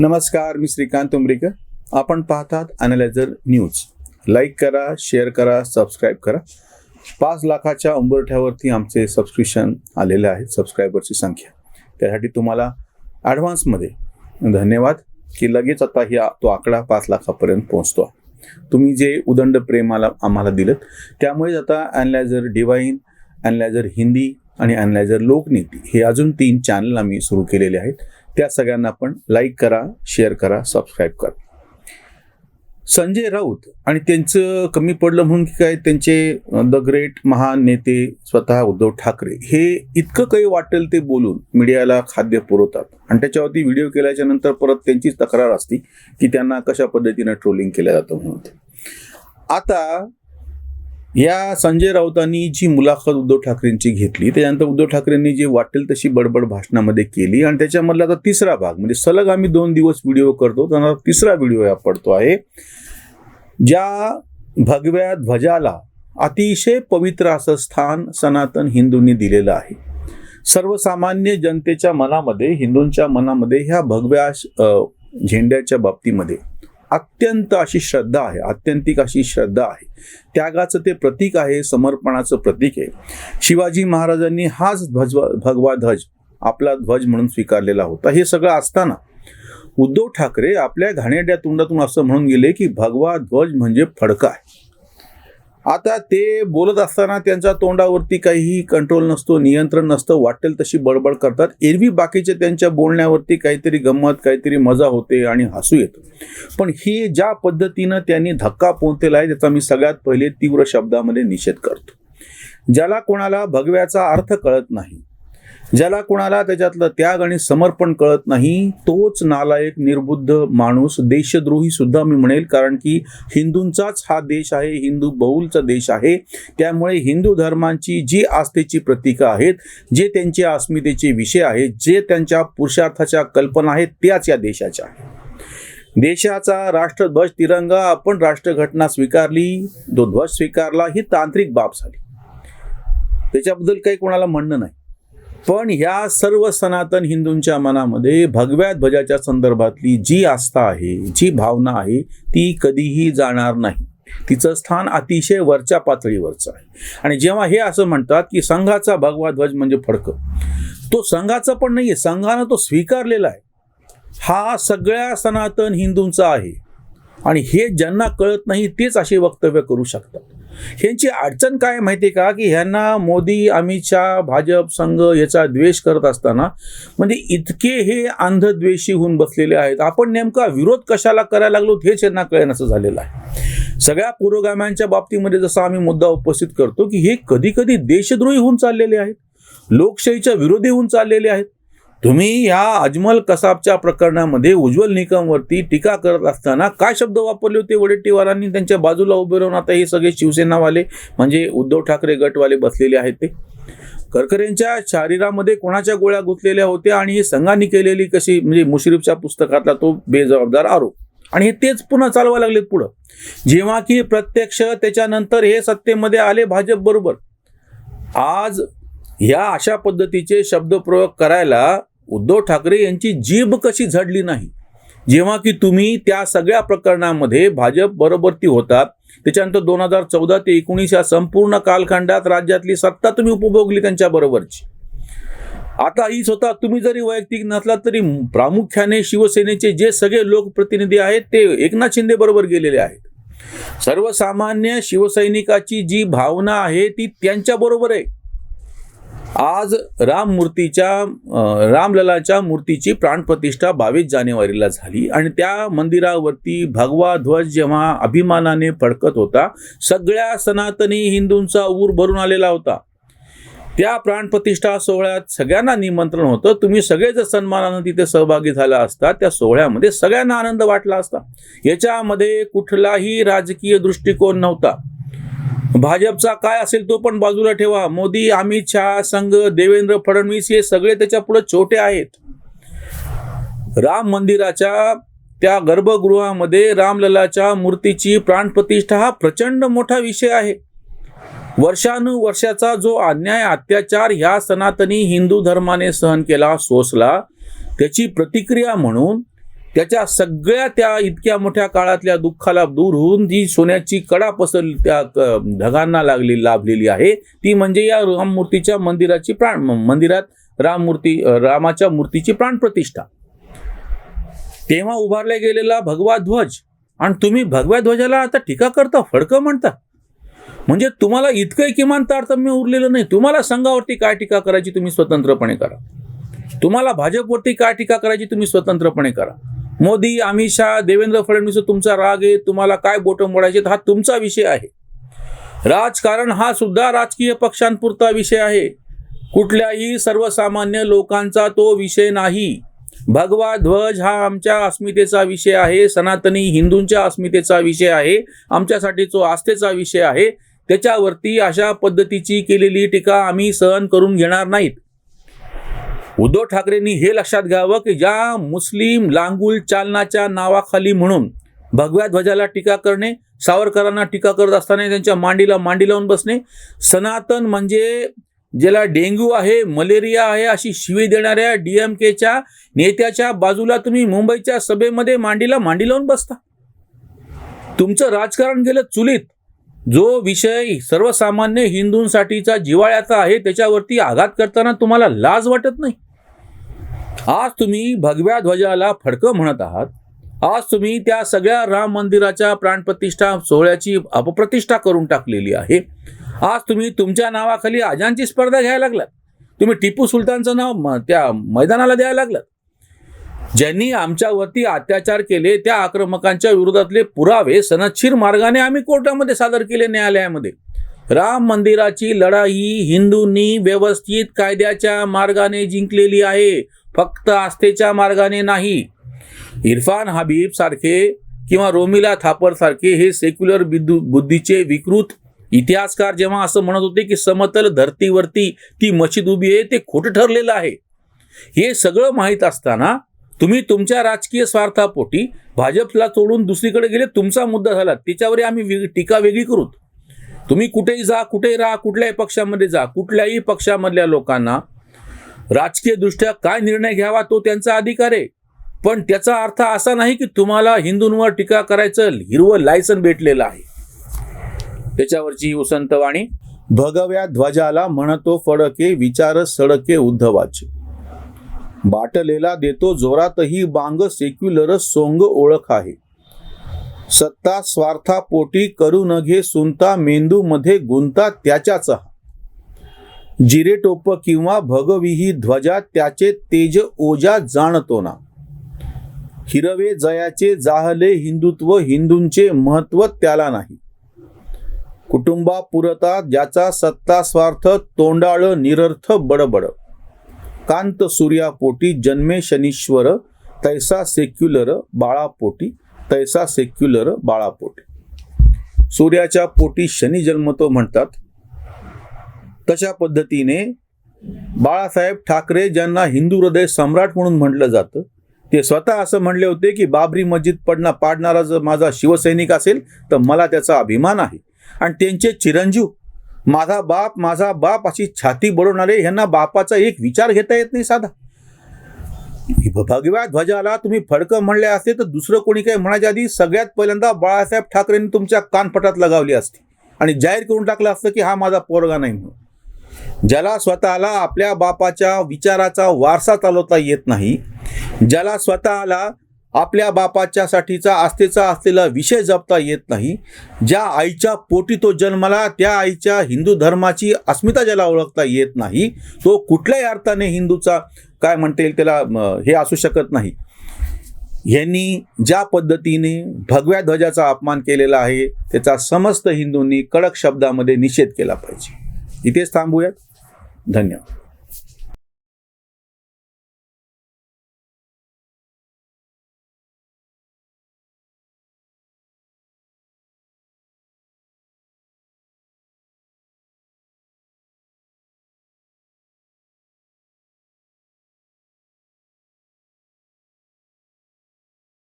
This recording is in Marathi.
नमस्कार मी श्रीकांत उमरीकर. आपण पाहतात अनालायझर न्यूज लाईक करा शेअर करा सबस्क्राईब करा. पाच लाखाच्या उंबरठ्यावरती आमचे सबस्क्रिप्शन आलेले आहेत सबस्क्रायबरची संख्या. त्यासाठी तुम्हाला ॲडव्हान्समध्ये धन्यवाद की लगेच आता ही तो आकडा पाच लाखापर्यंत पोहोचतो. तुम्ही जे उदंड प्रेमाला आम्हाला दिलं त्यामुळेच आता अॅनलायझर डिवाईन ॲनलायझर हिंदी आणि ॲनलायझर लोकनीती हे अजून तीन चॅनल आम्ही सुरू केलेले आहेत. त्या सगळ्यांना आपण लाईक करा शेअर करा सबस्क्राईब करा. संजय राऊत आणि त्यांचं कमी पडलं म्हणून की काय त्यांचे द ग्रेट महान नेते स्वतः उद्धव ठाकरे हे इतकं काही वाटेल ते बोलून मीडियाला खाद्य पुरवतात. आणि त्याच्यावरती व्हिडिओ केल्याच्यानंतर परत त्यांचीच तक्रार असती की त्यांना कशा पद्धतीनं ट्रोलिंग केलं जातं म्हणून. आता या संजय राऊतांनी जी मुलाखत उद्धव ठाकरेंची घेतली त्याच्यानंतर उद्धव ठाकरेंनी जी वाटेल तशी बडबड भाषणामध्ये केली आणि त्याच्यामधला आता तिसरा भाग म्हणजे सलग आम्ही दोन दिवस व्हिडिओ करतो त्यांना तिसरा व्हिडिओ या पडतो आहे ज्या भगव्या ध्वजाला अतिशय पवित्र असं स्थान सनातन हिंदूंनी दिलेलं आहे. सर्वसामान्य जनतेच्या मनामध्ये हिंदूंच्या मनामध्ये ह्या भगव्या झेंड्याच्या बाबतीमध्ये अत्यंत अशी श्रद्धा आहे आत्यंतिक अशी श्रद्धा आहे. त्यागाचं ते प्रतीक आहे समर्पणाचं प्रतीक आहे. शिवाजी महाराजांनी हाच ध्वज भगवा ध्वज आपला ध्वज म्हणून स्वीकारलेला होता. हे सगळं असताना उद्धव ठाकरे आपल्या घाणेड्या तोंडातून असं म्हणून गेले की भगवा ध्वज म्हणजे फडका आहे. आता ते बोलत असताना त्यांच्या तोंडावरती काहीही कंट्रोल नसतो नियंत्रण नसतं वाटेल तशी बडबड करतात. एरवी बाकीचे त्यांच्या बोलण्यावरती काहीतरी गंमत काहीतरी मजा होते आणि हसू येतं. पण ही ज्या पद्धतीनं त्यांनी धक्का पोहोचलेला आहे त्याचा मी सगळ्यात पहिले तीव्र शब्दामध्ये निषेध करतो. ज्याला कोणाला भगव्याचा अर्थ कळत नाही ज्याला कोणाला त्याच्यातलं त्याग आणि समर्पण कळत नाही तोच नालायक निर्बुद्ध माणूस देशद्रोही सुद्धा मी म्हणेल कारण की हिंदूंचाच हा देश आहे हिंदू बहुलचा देश आहे. त्यामुळे हिंदू धर्मांची जी आस्थेची प्रतीकं आहेत जे त्यांच्या अस्मितेचे विषय आहेत जे त्यांच्या पुरुषार्थाच्या कल्पना आहेत त्याच या देशाच्या. देशाचा राष्ट्रध्वज तिरंगा आपण राष्ट्रघटना स्वीकारली तो ध्वज स्वीकारला ही तांत्रिक बाब झाली. त्याच्याबद्दल काही कोणाला म्हणणं नाही. पण ह्या सर्व सनातन हिंदूंच्या मनामध्ये भगव्या ध्वजाच्या संदर्भातली जी आस्था आहे जी भावना आहे ती कधीही जाणार नाही. तिचं स्थान अतिशय वरच्या पातळीवरचं आहे. आणि जेव्हा हे असं म्हणतात की संघाचा भगवा ध्वज म्हणजे फडकं तो संघाचा पण नाही आहे संघानं तो स्वीकारलेला आहे. हा सगळ्या सनातन हिंदूंचा आहे. आणि हे ज्यांना कळत नाही तेच असे वक्तव्य करू शकतात. ह्यांची अडचण काय माहिती आहे का? की ह्यांना मोदी अमित शाह भाजप संघ याचा द्वेष करत असताना म्हणजे इतके हे अंधद्वेषी होऊन बसलेले आहेत. आपण नेमका विरोध कशाला करायला लागलो हेच यांना कळण्याचं झालेलं आहे. सगळ्या पुरोगाम्यांच्या बाबतीमध्ये जसा आम्ही मुद्दा उपस्थित करतो की हे कधी कधी देशद्रोही होऊन चाललेले आहेत. लोकशाहीच्या विरोधी होऊन चाललेले आहेत. तुम्ही या अजमल कसाबच्या प्रकरणामध्ये उज्ज्वल निकमवरती टीका करत असताना काय शब्द वापरले होते वडेट्टीवारांनी त्यांच्या बाजूला उभे राहून आता हे सगळे शिवसेनावाले म्हणजे उद्धव ठाकरे गटवाले बसलेले आहेत ते. करकरेंच्या शरीरामध्ये कोणाच्या गोळ्या गुंतलेल्या होत्या आणि ही संघाने केलेली कशी म्हणजे मुश्रीफच्या पुस्तकातला तो बेजबाबदार आरोप? आणि हे तेच पुन्हा चालवा लागलेत पुढं. जेव्हा की प्रत्यक्ष त्याच्यानंतर हे सत्तेमध्ये आले भाजप बरोबर. आज या अशा पद्धतीचे शब्दप्रयोग करायला उद्धव ठाकरे यांची जीभ कशी झडली नाही? जेव्हा की तुम्ही त्या सगळ्या प्रकरणामध्ये भाजप बरोबरती होतात त्याच्यानंतर दोन हजार चौदा ते एकोणीस या संपूर्ण कालखंडात राज्यातली सत्ता तुम्ही उपभोगली त्यांच्या बरोबरची. आता ही स्वतः तुम्ही जरी वैयक्तिक नसलात तरी प्रामुख्याने शिवसेनेचे जे सगळे लोकप्रतिनिधी आहेत ते एकनाथ शिंदे बरोबर गेलेले आहेत. सर्वसामान्य शिवसैनिकाची जी भावना आहे ती त्यांच्या बरोबर आहे. आज राम मूर्तीच्या रामललाच्या मूर्तीची प्राणप्रतिष्ठा बावीस जानेवारीला झाली आणि त्या मंदिरावरती भगवा ध्वज जेव्हा अभिमानाने फडकत होता सगळ्या सनातनी हिंदूंचा ऊर भरून आलेला होता. त्या प्राणप्रतिष्ठा सोहळ्यात सगळ्यांना निमंत्रण होतं. तुम्ही सगळे जर सन्मानानं तिथे सहभागी झाला असता. त्या सोहळ्यामध्ये सगळ्यांना आनंद वाटला असता. याच्यामध्ये कुठलाही राजकीय दृष्टिकोन नव्हता. भाजपचा काय असेल तो पण बाजूला ठेवा. मोदी अमित शहा संघ देवेंद्र फडणवीस हे सगळे त्याच्या पुढे छोटे आहेत. राम मंदिराच्या त्या गर्भगृहामध्ये रामललाच्या मूर्तीची प्राणप्रतिष्ठा हा प्रचंड मोठा विषय आहे. वर्षानुवर्षाचा जो अन्याय अत्याचार ह्या सनातनी हिंदू धर्माने सहन केला सोसला त्याची प्रतिक्रिया म्हणून त्याच्या सगळ्या त्या इतक्या मोठ्या काळातल्या दुःखाला दूर होऊन जी सोन्याची कडा पसरली त्या ढगांना लागली लाभलेली आहे. ती म्हणजे या राममूर्तीच्या मंदिराची प्राण मंदिरात राममूर्ती रामाच्या मूर्तीची प्राणप्रतिष्ठा. तेव्हा उभारला गेलेला भगवा ध्वज आणि तुम्ही भगव्या ध्वजाला आता टीका करता फडकं म्हणता. म्हणजे तुम्हाला इतकंही किमान तारतम्य उरलेलं नाही. तुम्हाला संघावरती काय टीका करायची तुम्ही स्वतंत्रपणे करा. तुम्हाला भाजपवरती काय टीका करायची तुम्ही स्वतंत्रपणे करा. मोदी अमित शहा देवेंद्र फडणवीस तुमचा राग आहे तुम्हाला काय बोटं मोडायचे हा तुमचा विषय आहे. राजकारण हा सुद्धा राजकीय पक्षांपुरता विषय आहे. कुठल्याही सर्वसामान्य लोकांचा तो विषय नाही. भगवा ध्वज हा आमच्या अस्मितेचा विषय आहे सनातनी हिंदूंच्या अस्मितेचा विषय आहे आमच्यासाठी तो आस्थेचा विषय आहे. त्याच्यावरती अशा पद्धतीची केलेली टीका आम्ही सहन करून घेणार नाहीत. उद्धव ठाकरेंनी हे लक्षात घ्यावं की ज्या मुस्लिम लांगुल चालनाच्या नावाखाली म्हणून भगव्या ध्वजाला टीका करणे सावरकरांना टीका करत असताना त्यांच्या मांडीला मांडी लावून बसणे सनातन म्हणजे ज्याला डेंग्यू आहे मलेरिया आहे अशी शिवी देणाऱ्या डी एम केच्या नेत्याच्या बाजूला तुम्ही मुंबईच्या सभेमध्ये मांडीला मांडी लावून बसता. तुमचं राजकारण गेलं चुलीत. जो विषय सर्वसामान्य हिंदूंसाठीचा जिवाळ्याचा आहे त्याच्यावरती आघात करताना तुम्हाला लाज वाटत नाही. आज तुम्ही भगव्या ध्वजाला फडकं म्हणत आहात. आज तुम्ही त्या सगळ्या राम मंदिराच्या प्राणप्रतिष्ठा सोहळ्याची अपप्रतिष्ठा करून टाकलेली आहे. आज तुम्ही तुमच्या नावाखाली आजांची स्पर्धा घ्यायला लागलात. तुम्ही टिपू सुलतानचं नाव म- त्या मैदानाला द्यायला लागलात. ज्यांनी आमच्यावरती अत्याचार केले त्या आक्रमकांच्या विरोधातले पुरावे सनच्छीर मार्गाने आम्ही कोर्टामध्ये सादर केले न्यायालयामध्ये. राम मंदिराची लढाई हिंदूंनी व्यवस्थित कायद्याच्या मार्गाने जिंकलेली आहे. फक्त आस्थेच्या मार्गाने नाही. इरफान हबीब सारखे किंवा रोमिला थापर सारखे हे सेक्युलर बिदू बुद्धीचे विकृत इतिहासकार जेव्हा असं म्हणत होते की समतल धर्तीवरती ती मशीद उभी आहे ते खोटं ठरलेलं आहे. हे सगळं माहीत असताना तुम्ही तुमच्या राजकीय स्वार्थापोटी भाजपला सोडून दुसरीकडे गेले तुमचा मुद्दा झाला. त्याच्यावरही आम्ही टीका वेगळी करू. तुम्ही कुठेही जा कुठेही राहा कुठल्याही पक्षामध्ये जा कुठल्याही पक्षामधल्या लोकांना राजकीय दृष्ट्या काय निर्णय घ्यावा तो त्यांचा अधिकार आहे. पण त्याचा अर्थ असा नाही की तुम्हाला हिंदूंवर टीका करायचं हिरवं लायसन भेटलेलं आहे. त्याच्यावरची वसंतवाणी भगव्या ध्वजाला म्हणतो फडके विचार सडके उद्धवाचे. बाटलेला देतो जोरातही बांग सेक्युलर सोंग ओळख आहे. सत्ता स्वार्थापोटी करू न घे सुनता मेंदू मध्ये गुंता त्याच्याच हा. जिरे टोप किंवा भगविही ध्वजा त्याचे तेज ओजा जाणतो ना. हिरवे जयाचे जाहले हिंदुत्व हिंदूंचे महत्त्व त्याला नाही. कुटुंबा पुरता ज्याचा सत्ता स्वार्थ तोंडाळ निरर्थ बडबड. कांत सूर्यापोटी जन्मे शनीश्वर तैसा सेक्युलर बाळापोटी तैसा सेक्युलर बाळापोटी. सूर्याच्या पोटी शनी जन्मतो म्हणतात. तशा पद्धतीने बाळासाहेब ठाकरे ज्यांना हिंदू हृदय सम्राट म्हणून म्हटलं जातं ते स्वतः असं म्हणले होते की बाबरी मस्जिद पडणा पाडणारा जर माझा शिवसैनिक असेल तर मला त्याचा अभिमान आहे. आणि त्यांचे चिरंजीव माझा बाप माझा बाप अशी छाती बडवणारे ह्यांना बापाचा एक विचार घेता येत नाही साधा. भगव्या ध्वजाला तुम्ही फडकं म्हणले असते तर दुसरं कोणी काही म्हणायच्या आधी सगळ्यात पहिल्यांदा बाळासाहेब ठाकरेंनी तुमच्या कानपटात लगावली असती. आणि जाहीर करून टाकलं असतं की हा माझा पोरगा नाही म्हणून. ज्याला स्वतःला आपल्या बापाच्या विचाराचा वारसा चालवता येत नाही ज्याला स्वतःला आपल्या बापाच्यासाठीचा आस्थेचा असलेला विषय जपता येत नाही ज्या आईच्या पोटी तो जन्मला त्या आईच्या हिंदू धर्माची अस्मिता ज्याला ओळखता येत नाही तो कुठल्याही अर्थाने हिंदूचा काय म्हणता येईल त्याला हे असू शकत नाही. यांनी ज्या पद्धतीने भगव्या ध्वजाचा अपमान केलेला आहे त्याचा समस्त हिंदूंनी कडक शब्दामध्ये निषेध केला पाहिजे. इथेच थांबूयात. धन्यवाद.